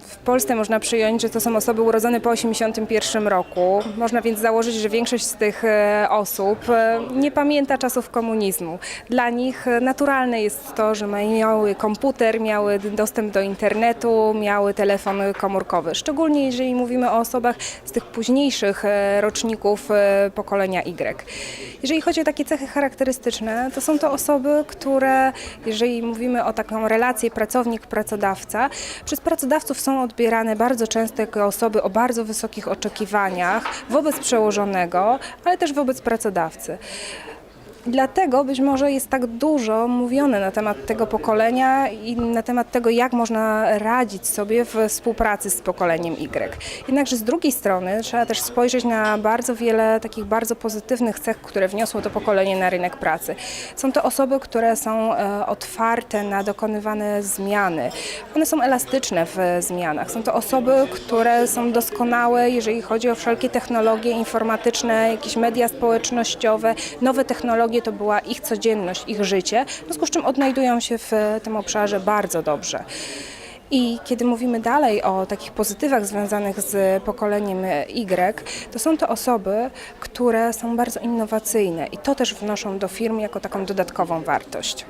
W Polsce można przyjąć, że to są osoby urodzone po 1981 roku. Można więc założyć, że większość z tych e, osób e, nie pamięta czasów komunizmu. Dla nich e, naturalne jest to, że miały komputer, miały dostęp do internetu, miały telefon komórkowy. Szczególnie jeżeli mówimy o osobach z tych późniejszych roczników pokolenia Y. Jeżeli chodzi o takie cechy charakterystyczne, to są to osoby, które, jeżeli mówimy o taką relację pracownik-pracodawca, przez pracodawców są odbierane bardzo często jako osoby o bardzo wysokich oczekiwaniach wobec przełożonego, ale też wobec pracodawcy. Dlatego być może jest tak dużo mówione na temat tego pokolenia i na temat tego, jak można radzić sobie w współpracy z pokoleniem Y. Jednakże z drugiej strony trzeba też spojrzeć na bardzo wiele takich bardzo pozytywnych cech, które wniosło to pokolenie na rynek pracy. Są to osoby, które są e, otwarte na dokonywane zmiany. One są elastyczne w zmianach. Są to osoby, które są doskonałe, jeżeli chodzi o wszelkie technologie informatyczne, jakieś media społecznościowe, nowe technologie to była ich codzienność, ich życie, w związku z czym odnajdują się w e, tym obszarze bardzo dobrze. I kiedy mówimy dalej o takich pozytywach związanych z pokoleniem Y, to są to osoby, które są bardzo innowacyjne i to też wnoszą do firm jako taką dodatkową wartość.